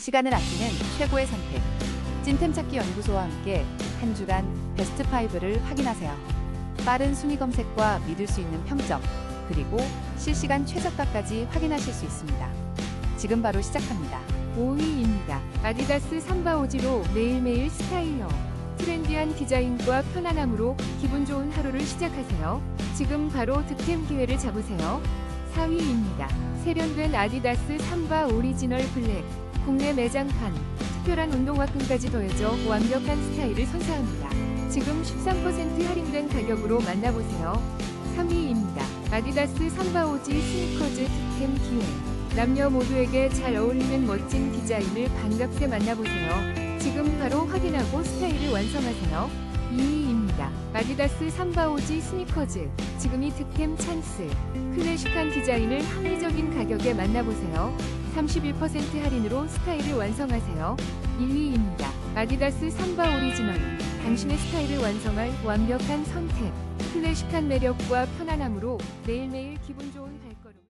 시간을 아끼는 최고의 선택. 찐템 찾기 연구소와 함께 한 주간 베스트 5를 확인하세요. 빠른 순위 검색과 믿을 수 있는 평점, 그리고 실시간 최저가까지 확인하실 수 있습니다. 지금 바로 시작합니다. 5위입니다. 아디다스 삼바오지로 매일매일 스타일러. 트렌디한 디자인과 편안함으로 기분 좋은 하루를 시작하세요. 지금 바로 득템 기회를 잡으세요. 4위입니다. 세련된 아디다스 삼바 오리지널 블랙. 국내 매장판. 특별한 운동화끈까지 더해져 완벽한 스타일을 선사합니다. 지금 13% 할인된 가격으로 만나보세요. 3위입니다. 아디다스 삼바오지 스니커즈 득템 기회. 남녀 모두에게 잘 어울리는 멋진 디자인을 반갑게 만나보세요. 지금 바로 확인하고 스타일을 완성하세요. 2위입니다. 아디다스 삼바오지 스니커즈. 지금이 득템 찬스. 클래식한 디자인을 합리적인 가격에 만나보세요. 31% 할인으로 스타일을 완성하세요. 1위입니다. 아디다스 삼바 오리지널. 당신의 스타일을 완성할 완벽한 선택. 클래식한 매력과 편안함으로 매일매일 기분 좋은 발걸음.